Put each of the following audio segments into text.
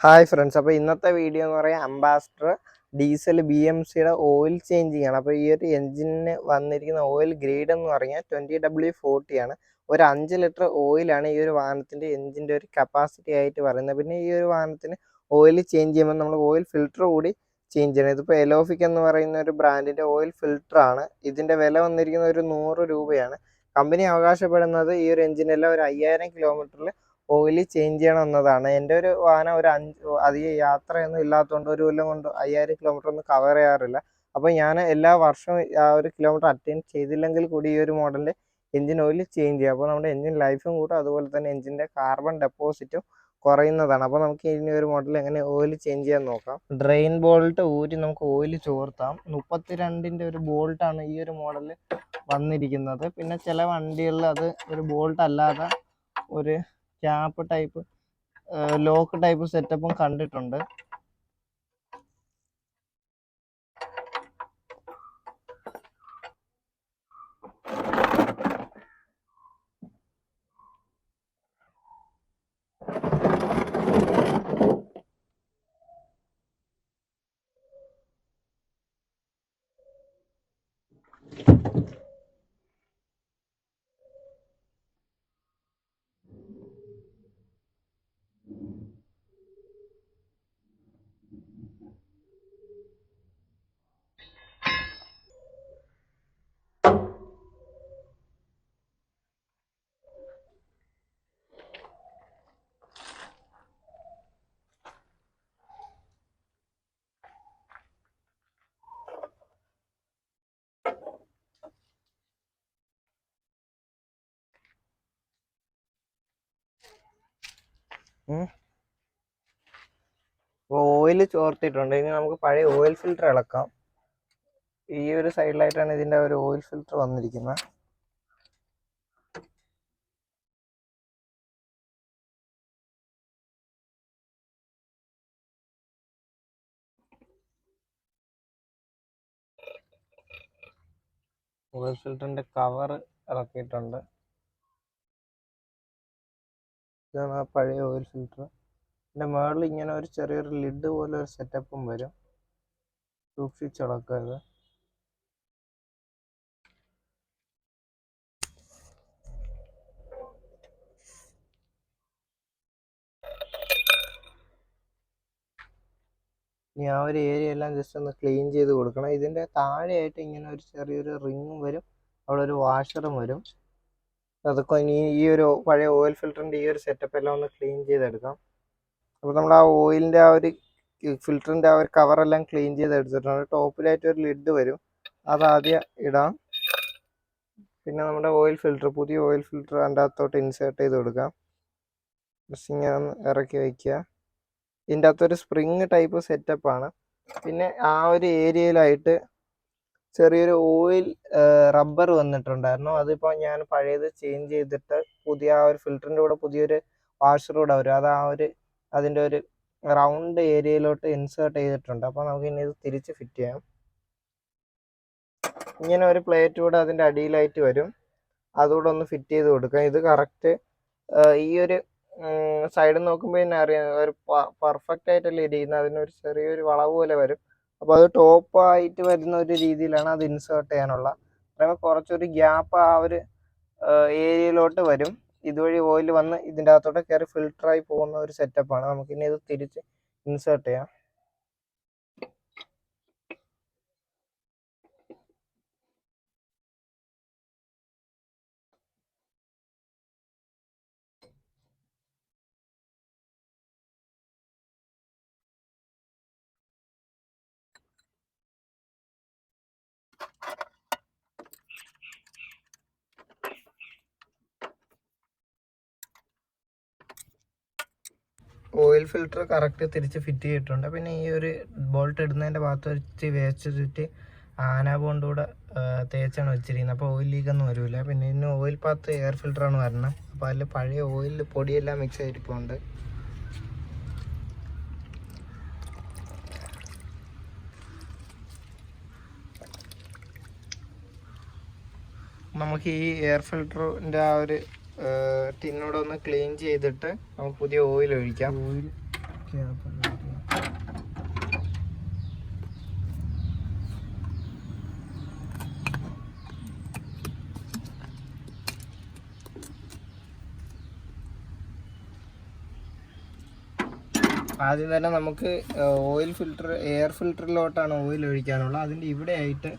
Hi friends അപ്പോൾ ഇന്നത്തെ video എന്ന് പറയുക അംബാസഡർ ഡീസൽ ബി എം സിയുടെ ഓയിൽ ചേഞ്ച് ആണ് അപ്പോൾ ഈ ഒരു എൻജിനിന് വന്നിരിക്കുന്ന ഓയിൽ ഗ്രേഡ് എന്ന് പറഞ്ഞാൽ ട്വന്റി ഡബ്ല്യു ഫോർട്ടി ആണ്. ഒരു അഞ്ച് ലിറ്റർ ഓയിലാണ് ഈ ഒരു വാഹനത്തിന്റെ എൻജിന്റെ ഒരു കപ്പാസിറ്റി ആയിട്ട് പറയുന്നത്. പിന്നെ ഈ ഒരു വാഹനത്തിന് ഓയിൽ ചേഞ്ച് ചെയ്യുമ്പോൾ നമ്മൾ ഓയിൽ ഫിൽറ്റർ കൂടി ചേഞ്ച് ചെയ്യണം. ഇതിപ്പോൾ എലോഫിക് എന്ന് പറയുന്ന ഒരു ബ്രാൻഡിന്റെ ഓയിൽ ഫിൽറ്ററാണ് ഇതിന്റെ വില വന്നിരിക്കുന്ന ഒരു നൂറ് രൂപയാണ്. കമ്പനി അവകാശപ്പെടുന്നത് ഈ ഒരു എഞ്ചിനെല്ലാം ഒരു അയ്യായിരം കിലോമീറ്ററിൽ ഓയിൽ ചേഞ്ച് ചെയ്യണം എന്നതാണ്. എന്റെ ഒരു വാഹനം ഒരു അഞ്ച് അധികം യാത്രയൊന്നും ഇല്ലാത്തതുകൊണ്ട് ഒരു കൊല്ലം കൊണ്ട് അയ്യായിരം കിലോമീറ്റർ ഒന്നും കവർ ചെയ്യാറില്ല. അപ്പോൾ ഞാൻ എല്ലാ വർഷവും ആ ഒരു കിലോമീറ്റർ അറ്റൻഡ് ചെയ്തില്ലെങ്കിൽ കൂടി ഈ ഒരു മോഡലിന്റെ എഞ്ചിൻ ഓയിൽ ചേഞ്ച് ചെയ്യുക അപ്പോൾ നമ്മുടെ എഞ്ചിൻ ലൈഫും കൂട്ടും. അതുപോലെ തന്നെ എഞ്ചിന്റെ കാർബൺ ഡെപ്പോസിറ്റും കുറയുന്നതാണ്. അപ്പോൾ നമുക്ക് ഇനി ഒരു മോഡൽ എങ്ങനെ ഓയിൽ ചേഞ്ച് ചെയ്യാൻ നോക്കാം. ഡ്രെയിൻ ബോൾട്ട് ഊരി നമുക്ക് ഓയിൽ ചോർത്താം. മുപ്പത്തിരണ്ടിന്റെ ഒരു ബോൾട്ടാണ് ഈ ഒരു മോഡലിൽ വന്നിരിക്കുന്നത്. പിന്നെ ചില വണ്ടികളിൽ അത് ഒരു ബോൾട്ട് അല്ലാതെ ഒരു ക്യാപ്പ് ടൈപ്പ് ലോക്ക് ടൈപ്പ് സെറ്റപ്പും കണ്ടിട്ടുണ്ട്. ഓയിൽ ചോർത്തിയിട്ടുണ്ട്. ഇനി നമുക്ക് പഴയ ഓയിൽ ഫിൽറ്റർ ഇളക്കാം ഈ ഒരു സൈഡിലായിട്ടാണ് ഇതിന്റെ ഒരു ഓയിൽ ഫിൽറ്റർ വന്നിരിക്കുന്നത്. ഓയിൽ ഫിൽറ്ററിന്റെ കവർ ഇറക്കിയിട്ടുണ്ട്. ഇതാണ് ആ പഴയ ഓയിൽ ഫിൽറ്റർ ഇതിന്റെ മുകളിൽ ഇങ്ങനെ ഒരു ചെറിയൊരു ലിഡ് പോലെ ഒരു സെറ്റപ്പും വരും. സൂക്ഷിച്ചിളക്കുക ഇത് ഇനി ആ ഒരു ഏരിയ എല്ലാം ജസ്റ്റ് ഒന്ന് ക്ലീൻ ചെയ്ത് കൊടുക്കണം. ഇതിന്റെ താഴെയായിട്ട് ഇങ്ങനെ ഒരു ചെറിയൊരു റിങ്ങും വരും. അവിടെ ഒരു വാഷറും വരും. അതൊക്കെ ഇനി ഈ ഒരു പഴയ ഓയിൽ ഫിൽറ്ററിന്റെ ഈ ഒരു സെറ്റപ്പ് എല്ലാം ഒന്ന് ക്ലീൻ ചെയ്തെടുക്കാം. അപ്പോൾ നമ്മൾ ആ ഓയിലിന്റെ ആ ഒരു ഫിൽറ്ററിന്റെ ആ ഒരു കവറെല്ലാം ക്ലീൻ ചെയ്തെടുത്തിട്ടുണ്ട്. ടോപ്പിലായിട്ട് ഒരു ലിഡ് വരും. അത് ആദ്യം ഇടാം. പിന്നെ നമ്മുടെ ഓയിൽ ഫിൽറ്റർ പുതിയ ഓയിൽ ഫിൽറ്റർ അതിന്റെ അകത്തോട്ട് ഇൻസേർട്ട് ചെയ്ത് കൊടുക്കാം. ജസ്റ്റ് ഇങ്ങനെ ഒന്ന് ഇറക്കി വയ്ക്കുക ഇതിന്റെ അകത്തൊരു സ്പ്രിങ് ടൈപ്പ് സെറ്റപ്പാണ് പിന്നെ ആ ഒരു ഏരിയയിലായിട്ട് ചെറിയൊരു ഓയിൽ റബ്ബർ വന്നിട്ടുണ്ടായിരുന്നു. അതിപ്പോൾ ഞാൻ പഴയത് ചേഞ്ച് ചെയ്തിട്ട് പുതിയ ആ ഒരു ഫിൽറ്ററിന്റെ കൂടെ പുതിയൊരു വാഷർ കൂടെ വരും. അത് ആ ഒരു അതിന്റെ ഒരു റൗണ്ട് ഏരിയയിലോട്ട് ഇൻസേർട്ട് ചെയ്തിട്ടുണ്ട്. അപ്പോൾ നമുക്ക് ഇനി ഇത് തിരിച്ച് ഫിറ്റ് ചെയ്യാം. ഇങ്ങനെ ഒരു പ്ലേറ്റ് കൂടെ അതിന്റെ അടിയിലായിട്ട് വരും. അതുകൂടെ ഒന്ന് ഫിറ്റ് ചെയ്ത് കൊടുക്കാം. ഇത് കറക്റ്റ് ഈ ഒരു സൈഡ് നോക്കുമ്പോൾ തന്നെ അറിയാം. ഒരു പെർഫെക്റ്റ് ആയിട്ടല്ലേ ഇരിക്കുന്നത്. അതിനൊരു ചെറിയൊരു വളവ് പോലെ വരും. അപ്പോൾ അത് ടോപ്പ് ആയിട്ട് വരുന്ന ഒരു രീതിയിലാണ് അത് ഇൻസേർട്ട് ചെയ്യാനുള്ള. പറയുമ്പോൾ കുറച്ചൊരു ഗ്യാപ്പ് ആ ഒരു ഏരിയയിലോട്ട് വരും. ഇതുവഴി ഓയിൽ വന്ന് ഇതിന്റെ അകത്തോട്ട് കയറി ഫിൽട്ടറായി പോകുന്ന ഒരു സെറ്റപ്പാണ് നമുക്കിനി ഇത് തിരിച്ച് ഇൻസേർട്ട് ചെയ്യാം. ഓയിൽ ഫിൽറ്റർ കറക്റ്റ് തിരിച്ച് ഫിറ്റ് ചെയ്തിട്ടുണ്ട്. പിന്നെ ഈ ഒരു ബോൾട്ട് ഇടുന്നതിന്റെ ഭാഗത്ത് വെച്ച് ചുറ്റി ആന ബോണ്ട് തേച്ചാണ് വെച്ചിരിക്കുന്നത്. അപ്പോൾ ഓയിൽ ലീക്കൊന്നും വരില്ല പിന്നെ ഇതിന് ഓയിൽ പാത്ത് എയർ ഫിൽറ്ററാണ് വരണം. അപ്പോൾ അതിൽ പഴയ ഓയിൽ പൊടിയെല്ലാം മിക്സ് ആയിരിക്കുന്നുണ്ട് നമുക്ക് ഈ എയർ ഫിൽറ്ററിന്റെ ആ ഒരു ടിന്നോടെ ഒന്ന് ക്ലീൻ ചെയ്തിട്ട് നമുക്ക് പുതിയ ഓയിൽ ഒഴിക്കാം. ഓയിൽ ആദ്യം തന്നെ നമുക്ക് ഓയിൽ ഫിൽറ്റർ എയർ ഫിൽറ്ററിലോട്ടാണ് ഓയിൽ ഒഴിക്കാനുള്ളത്. അതിന്റെ ഇവിടെ ആയിട്ട്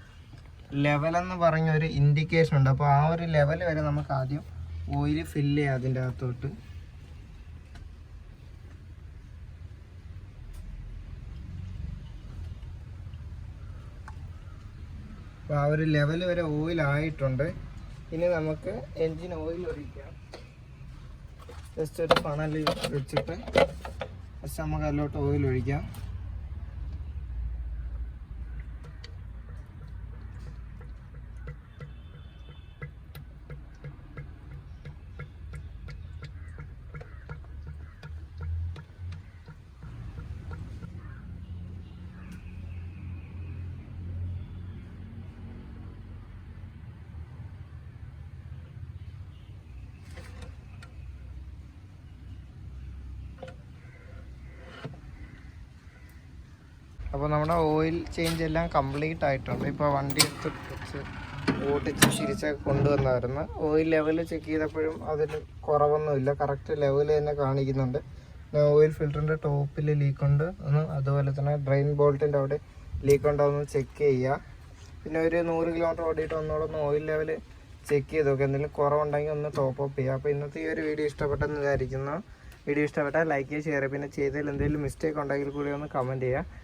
ലെവലെന്ന് പറഞ്ഞൊരു ഇൻഡിക്കേഷൻ ഉണ്ട്. അപ്പോൾ ആ ഒരു ലെവൽ വരെ നമുക്ക് ആദ്യം ഓയിൽ ഫില്ല് ചെയ്യാം അതിന്റെ അകത്തോട്ട്. അപ്പോൾ ആ ഒരു ലെവൽ വരെ ഓയിൽ ആയിട്ടുണ്ട്. ഇനി നമുക്ക് എൻജിൻ ഓയിൽ ഒഴിക്കാം. ജസ്റ്റ് ഒരു ഫണൽ വെച്ചിട്ട് ജസ്റ്റ് നമുക്ക് അതിലോട്ട് ഓയിൽ ഒഴിക്കാം. അപ്പോൾ നമ്മുടെ ഓയിൽ ചേഞ്ച് എല്ലാം കംപ്ലീറ്റ് ആയിട്ടുണ്ട്. ഇപ്പോൾ വണ്ടി എടുത്ത് കുറച്ച് ഓടിച്ച് തിരിച്ചൊക്കെ കൊണ്ടുവന്നായിരുന്നു. ഓയിൽ ലെവൽ ചെക്ക് ചെയ്തപ്പോഴും അതിന് കുറവൊന്നുമില്ല. കറക്റ്റ് ലെവൽ തന്നെ കാണിക്കുന്നുണ്ട്. ഓയിൽ ഫിൽറ്ററിന്റെ ടോപ്പിൽ ലീക്ക് ഉണ്ട്. ഒന്ന് അതുപോലെ തന്നെ ഡ്രെയിൻ ബോൾട്ടിന്റെ അവിടെ ലീക്ക് ഉണ്ടോ ചെക്ക് ചെയ്യുക പിന്നെ ഒരു നൂറ് കിലോമീറ്റർ ഓടിയിട്ട് ഒന്നുകൂടെ ഒന്ന് ഓയിൽ ലെവൽ ചെക്ക് ചെയ്ത് നോക്കുക എന്തെങ്കിലും കുറവുണ്ടെങ്കിൽ ഒന്ന് ടോപ്പ് അപ്പ് ചെയ്യുക അപ്പോൾ ഇന്നത്തെ ഈ ഒരു വീഡിയോ ഇഷ്ടപ്പെട്ടെന്ന് വിചാരിക്കുന്നു. വീഡിയോ ഇഷ്ടപ്പെട്ടാൽ ലൈക്ക് ചെയ്യുക ഷെയർ പിന്നെ ചെയ്തതിൽ എന്തെങ്കിലും മിസ്റ്റേക്ക് ഉണ്ടെങ്കിൽ കൂടി ഒന്ന് കമന്റ് ചെയ്യുക.